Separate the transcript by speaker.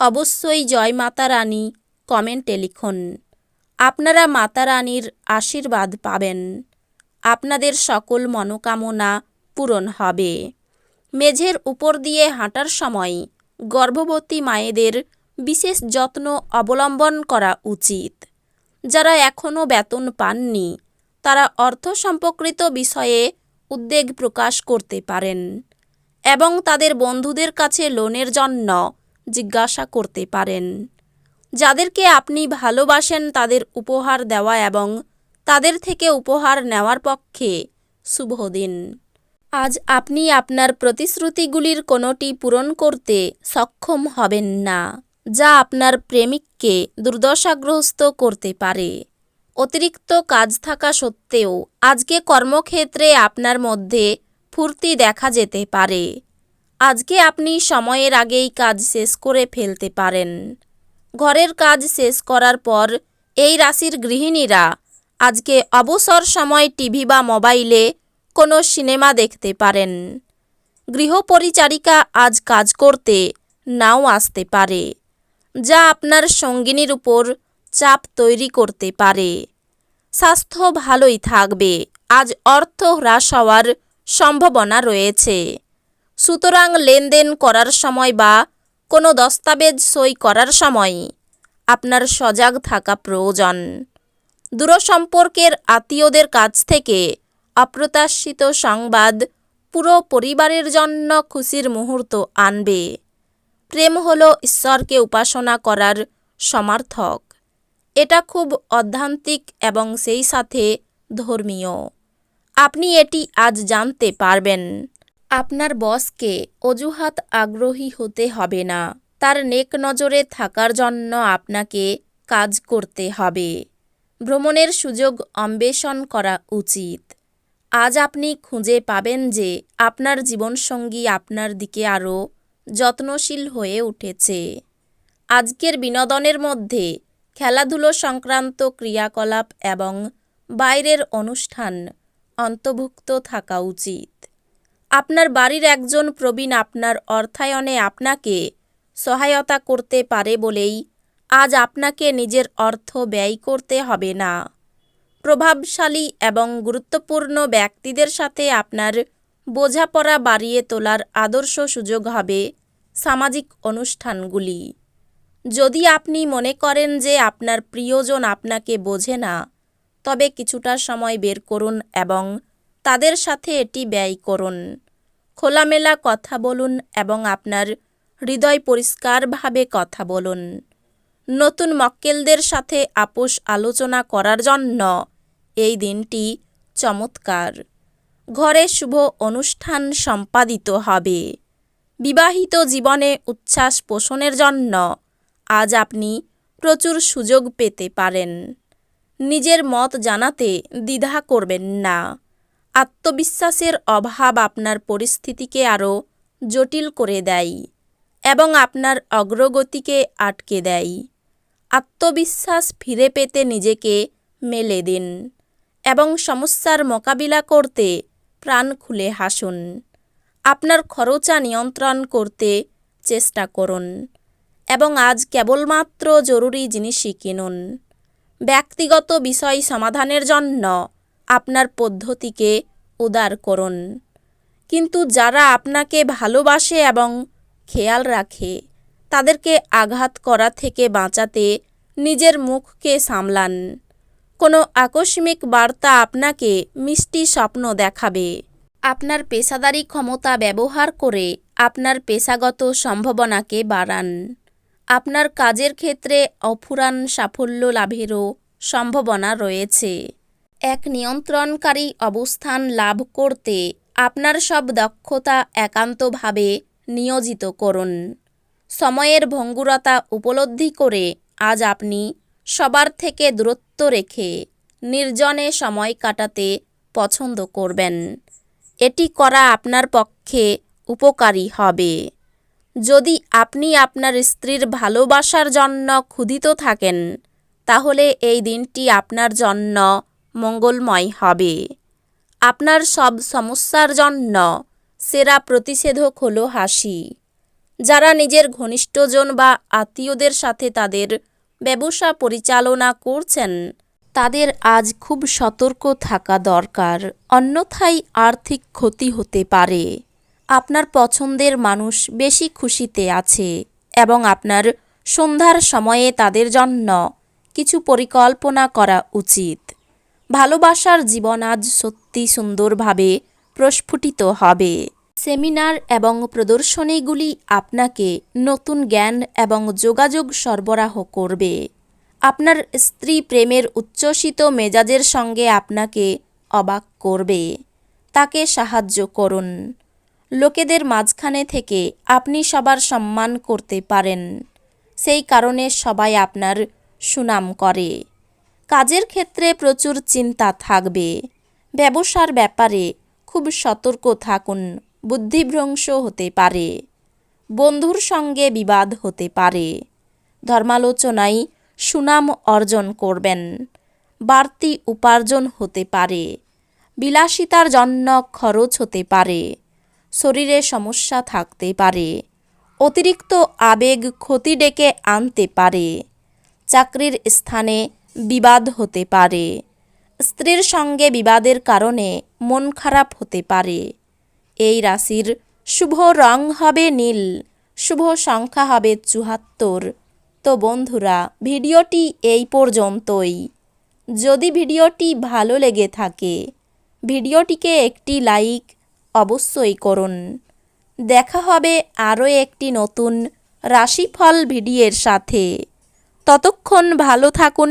Speaker 1: অবশ্যই জয় মাতা রানী কমেন্টে লিখুন। আপনারা মাতা রানীর আশীর্বাদ পাবেন। আপনাদের সকল মনোকামনা পূরণ হবে। মেঝের উপর দিয়ে হাঁটার সময় গর্ভবতী মায়েদের বিশেষ যত্ন অবলম্বন করা উচিত। যারা এখনও বেতন পাননি, তারা অর্থ সম্পর্কিত বিষয়ে উদ্বেগ প্রকাশ করতে পারেন এবং তাদের বন্ধুদের কাছে লোনের জন্য জিজ্ঞাসা করতে পারেন। যাদেরকে আপনি ভালোবাসেন তাদের উপহার দেওয়া এবং তাদের থেকে উপহার নেওয়ার পক্ষে শুভ দিন। আজ আপনি আপনার প্রতিশ্রুতিগুলির কোনোটি পূরণ করতে সক্ষম হবেন না, যা আপনার প্রেমিককে দুর্দশাগ্রস্ত করতে পারে। অতিরিক্ত কাজ থাকা সত্ত্বেও আজকে কর্মক্ষেত্রে আপনার মধ্যে ফুর্তি দেখা যেতে পারে। আজকে আপনি সময়ের আগেই কাজ শেষ করে ফেলতে পারেন। ঘরের কাজ শেষ করার পর এই রাশির গৃহিণীরা আজকে অবসর সময় টিভি বা মোবাইলে কোনো সিনেমা দেখতে পারেন। গৃহপরিচারিকা আজ কাজ করতে নাও আসতে পারে, যা আপনার সঙ্গিনীর উপর চাপ তৈরি করতে পারে। স্বাস্থ্য ভালোই থাকবে, আজ অর্থ হ্রাস হওয়ার সম্ভাবনা রয়েছে। সুতরাং লেনদেন করার সময় বা কোনো দস্তাবেজ সই করার সময় আপনার সজাগ থাকা প্রয়োজন। দূরসম্পর্কের আত্মীয়দের কাছ থেকে অপ্রত্যাশিত সংবাদ পুরো পরিবারের জন্য খুশির মুহূর্ত আনবে। প্রেম হল ঈশ্বরকে উপাসনা করার সমার্থক। এটা খুব অধ্যান্তিক এবং সেই সাথে ধর্মীয়। আপনি এটি আজ জানতে পারবেন। আপনার বসকে অজুহাত আগ্রহী হতে হবে না। তার নেক নজরে থাকার জন্য আপনাকে কাজ করতে হবে। ভ্রমণের সুযোগ অন্বেষণ করা উচিত। আজ আপনি খুঁজে পাবেন যে আপনার জীবনসঙ্গী আপনার দিকে আরও যত্নশীল হয়ে উঠেছে। আজকের বিনোদনের মধ্যে খেলাধুলো সংক্রান্ত ক্রিয়াকলাপ এবং বাইরের অনুষ্ঠান অন্তর্ভুক্ত থাকা উচিত। আপনার বাড়ির একজন প্রবীণ আপনার অর্থায়নে আপনাকে সহায়তা করতে পারে বলেই আজ আপনাকে নিজের অর্থ ব্যয় করতে হবে না। প্রভাবশালী এবং গুরুত্বপূর্ণ ব্যক্তিদের সাথে আপনার বোঝাপড়া বাড়িয়ে তোলার আদর্শ সুযোগ হবে সামাজিক অনুষ্ঠানগুলি। যদি আপনি মনে করেন যে আপনার প্রিয়জন আপনাকে বোঝে না, তবে কিছুটা সময় বের করুন এবং তাদের সাথে এটি ব্যয় করুন। খোলামেলা কথা বলুন এবং আপনার হৃদয় পরিষ্কারভাবে কথা বলুন। নতুন মক্কেলদের সাথে আপোষ আলোচনা করার জন্য এই দিনটি চমৎকার। ঘরে শুভ অনুষ্ঠান সম্পাদিত হবে। বিবাহিত জীবনে উচ্ছ্বাস পোষণের জন্য আজ আপনি প্রচুর সুযোগ পেতে পারেন। নিজের মত জানাতে দ্বিধা করবেন না। আত্মবিশ্বাসের অভাব আপনার পরিস্থিতিকে আরও জটিল করে দেয় এবং আপনার অগ্রগতিকে আটকে দেয়। আত্মবিশ্বাস ফিরে পেতে নিজেকে মেলে দিন এবং সমস্যার মোকাবিলা করতে প্রাণ খুলে হাসুন। আপনার খরচা নিয়ন্ত্রণ করতে চেষ্টা করুন এবং আজ কেবলমাত্র জরুরি জিনিসই কিনুন। ব্যক্তিগত বিষয় সমাধানের জন্য আপনার পদ্ধতিকে উদার করুন। কিন্তু যারা আপনাকে ভালোবাসে এবং খেয়াল রাখে, তাদেরকে আঘাত করা থেকে বাঁচাতে নিজের মুখকে সামলান। কোনো আকস্মিক বার্তা আপনাকে মিষ্টি স্বপ্ন দেখাবে। আপনার পেশাদারি ক্ষমতা ব্যবহার করে আপনার পেশাগত সম্ভাবনাকে বাড়ান। আপনার কাজের ক্ষেত্রে অফুরান সাফল্য লাভেরও সম্ভাবনা রয়েছে। এক নিয়ন্ত্রণকারী অবস্থান লাভ করতে আপনার সব দক্ষতা একান্তভাবে নিয়োজিত করুন। সময়ের ভঙ্গুরতা উপলব্ধি করে আজ আপনি সবার থেকে দূরত্ব রেখে নির্জনে সময় কাটাতে পছন্দ করবেন। এটি করা আপনার পক্ষে উপকারী হবে। যদি আপনি আপনার স্ত্রীর ভালোবাসার জন্য ক্ষুধিত থাকেন, তাহলে এই দিনটি আপনার জন্য মঙ্গলময় হবে। আপনার সব সমস্যার জন্য সেরা প্রতিষেধক হলো হাসি। যারা নিজের ঘনিষ্ঠজন বা আত্মীয়দের সাথে তাদের ব্যবসা পরিচালনা করছেন, তাদের আজ খুব সতর্ক থাকা দরকার। অন্যথায় আর্থিক ক্ষতি হতে পারে। আপনার পছন্দের মানুষ বেশি খুশিতে আছে এবং আপনার সন্ধ্যার সময়ে তাদের জন্য কিছু পরিকল্পনা করা উচিত। ভালোবাসার জীবন আজ সত্যি সুন্দরভাবে প্রস্ফুটিত হবে। সেমিনার এবং প্রদর্শনীগুলি আপনাকে নতুন জ্ঞান এবং যোগাযোগ সরবরাহ করবে। আপনার স্ত্রী প্রেমের উচ্ছ্বসিত মেজাজের সঙ্গে আপনাকে অবাক করবে। তাকে সাহায্য করুন। লোকেদের মাঝখানে থেকে আপনি সবার সম্মান করতে পারেন। সেই কারণে সবাই আপনার সুনাম করে। কাজের ক্ষেত্রে প্রচুর চিন্তা থাকবে। ব্যবসার ব্যাপারে খুব সতর্ক থাকুন, বুদ্ধিভ্রংশ হতে পারে, বন্ধুর সঙ্গে বিবাদ হতে পারে। ধর্মালোচনায় সুনাম অর্জন করবেন, বাড়তি উপার্জন হতে পারে, বিলাসিতার জন্য খরচ হতে পারে, শরীরে সমস্যা থাকতে পারে, অতিরিক্ত আবেগ ক্ষতি ডেকে আনতে পারে, চাকরির স্থানে বিবাদ হতে পারে। স্ত্রীর সঙ্গে বিবাদের কারণে মন খারাপ হতে পারে। এই রাশির শুভ রং হবে নীল, শুভ সংখ্যা হবে চুহাত্তর তো বন্ধুরা, ভিডিওটি এই পর্যন্তই। যদি ভিডিওটি ভালো লেগে থাকে, ভিডিওটিকে একটি লাইক অবশ্যই করুন। দেখা হবে আরও একটি নতুন রাশিফল ভিডিওর সাথে। ততক্ষণ ভালো থাকুন